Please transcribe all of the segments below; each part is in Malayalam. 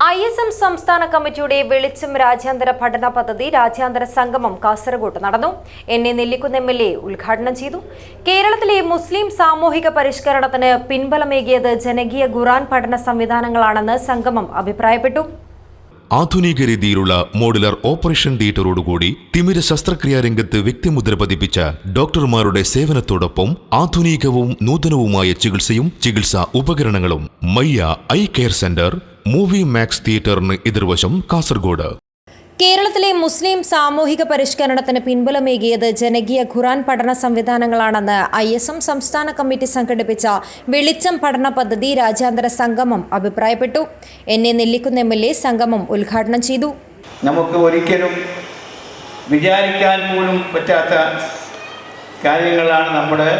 ഐ എസ് എം സംസ്ഥാന കമ്മിറ്റിയുടെ വെളിച്ചം രാജ്യാന്തര പഠന പദ്ധതി രാജ്യാന്തര സംഗമം കാസർഗോട്ട് നടന്നു. N. A. Nellikkunnu M. L. A ഉദ്ഘാടനം ചെയ്തു. കേരളത്തിലെ മുസ്ലിം സാമൂഹിക പരിഷ്കരണത്തിന് പിൻബലമേകിയത് ജനകീയ ഖുറാൻ പഠന സംവിധാനങ്ങളാണെന്ന് സംഗമം അഭിപ്രായപ്പെട്ടു. ആധുനിക രീതിയിലുള്ള മോഡുലർ ഓപ്പറേഷൻ തിയേറ്ററോടുകൂടി തിമിര ശസ്ത്രക്രിയാ രംഗത്ത് വ്യക്തിമുദ്ര പതിപ്പിച്ച ഡോക്ടർമാരുടെ സേവനത്തോടൊപ്പം ആധുനികവും നൂതനവുമായ ചികിത്സയും ചികിത്സാ ഉപകരണങ്ങളും Mayya eye care centre movie max തിയേറ്ററിന് എതിർവശം കാസർഗോഡ്. കേരളത്തിലെ മുസ്ലിം സാമൂഹിക പരിഷ്കരണത്തിന് പിൻബലമേകിയത് ജനകീയ ഖുറാൻ പഠന സംവിധാനങ്ങളാണെന്ന് ഐ എസ് എം സംസ്ഥാന കമ്മിറ്റി സംഘടിപ്പിച്ച വെളിച്ചം പഠന പദ്ധതി രാജ്യാന്തര സംഗമം അഭിപ്രായപ്പെട്ടു. എന്നെ നെല്ലിക്കുന്ന എം എൽ എ സംഗമം ഉദ്ഘാടനം ചെയ്തു. നമുക്ക് ഒരിക്കലും വിചാരിക്കാൻ പോലും പറ്റാത്ത കാര്യങ്ങളാണ് നമ്മുടെ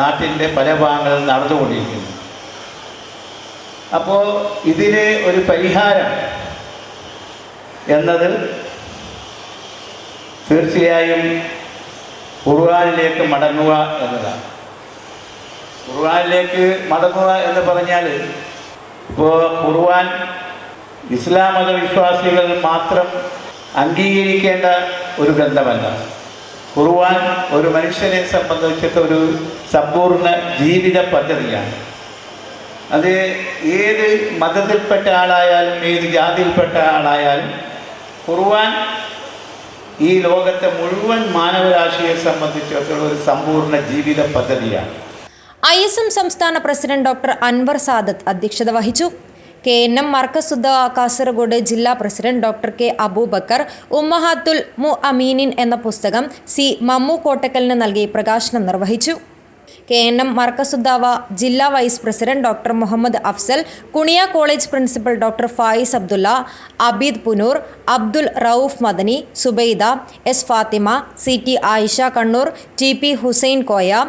നാട്ടിന്റെ പല ഭാഗങ്ങളിൽ നടന്നുകൊണ്ടിരിക്കുന്നത്. അപ്പോൾ ഇതിന് ഒരു പരിഹാരം എന്നതിൽ തീർച്ചയായും ഖുർആാനിലേക്ക് മടങ്ങുക എന്നതാണ്. ഖുർആാനിലേക്ക് മടങ്ങുക എന്ന് പറഞ്ഞാൽ ഇപ്പോൾ ഖുർആൻ ഇസ്ലാം മതവിശ്വാസികൾ മാത്രം അംഗീകരിക്കേണ്ട ഒരു ഗ്രന്ഥമല്ല. ഖുർആൻ ഒരു മനുഷ്യനെ സംബന്ധിച്ചിട്ട് ഒരു സമ്പൂർണ ജീവിത പദ്ധതിയാണ്. അത് ഏത് മതത്തിൽപ്പെട്ട ആളായാലും ഏത് ജാതിയിൽപ്പെട്ട ആളായാലും ഖുർആൻ ഈ ലോകത്തെ മുഴുവൻ മാനവരാശിയെ സംബന്ധിച്ചിടത്തോളം ഒരു സമ്പൂർണ ജീവിത പദ്ധതിയാണ്. ഐ എസ് എം സംസ്ഥാന പ്രസിഡന്റ് ഡോക്ടർ അൻവർ സാദത്ത് അധ്യക്ഷത വഹിച്ചു. കെ എൻ എം മർക്കസുദ്ദ കാസർഗോഡ് ജില്ലാ പ്രസിഡന്റ് ഡോക്ടർ കെ അബൂബക്കർ ഉമ്മഹാത്തുൽ മു അമീനിൻ എന്ന പുസ്തകം സി മമ്മു കോട്ടക്കലിന് നൽകി പ്രകാശനം നിർവഹിച്ചു. കെ എൻ എം മർക്കസുദ്ദാവ ജില്ലാ vice president doctor Muhammad Afsal Kuniya college principal doctor Fayis Abdulla Abeed Poonoor Abdul Rauf Madani Zubaida S Fathima C T Ayisha Kannur T P Hussain Koya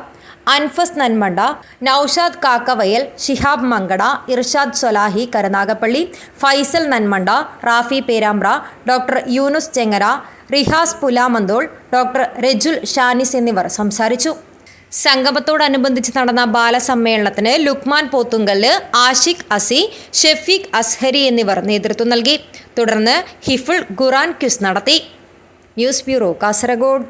Anfas Nanmanda Noushad Kakkavayal Shihab Mankada Irshad Solahi Karunagappally Faisal Nanmanda Rafi Perambra doctor Yunus Chengara Rihas Pulamanthole doctor Rajul Shanis എന്നിവർ സംസാരിച്ചു. സംഗമത്തോടനുബന്ധിച്ച് നടന്ന ബാലസമ്മേളനത്തിന് ലുക്മാൻ പോത്തുങ്കൽ ആഷിഖ് അസി ഷെഫീഖ് അസ്ഹരി എന്നിവർ നേതൃത്വം നൽകി. തുടർന്ന് ഹിഫുൾ ഖുറാൻ ക്യുസ് നടത്തി. News bureau Kasaragod.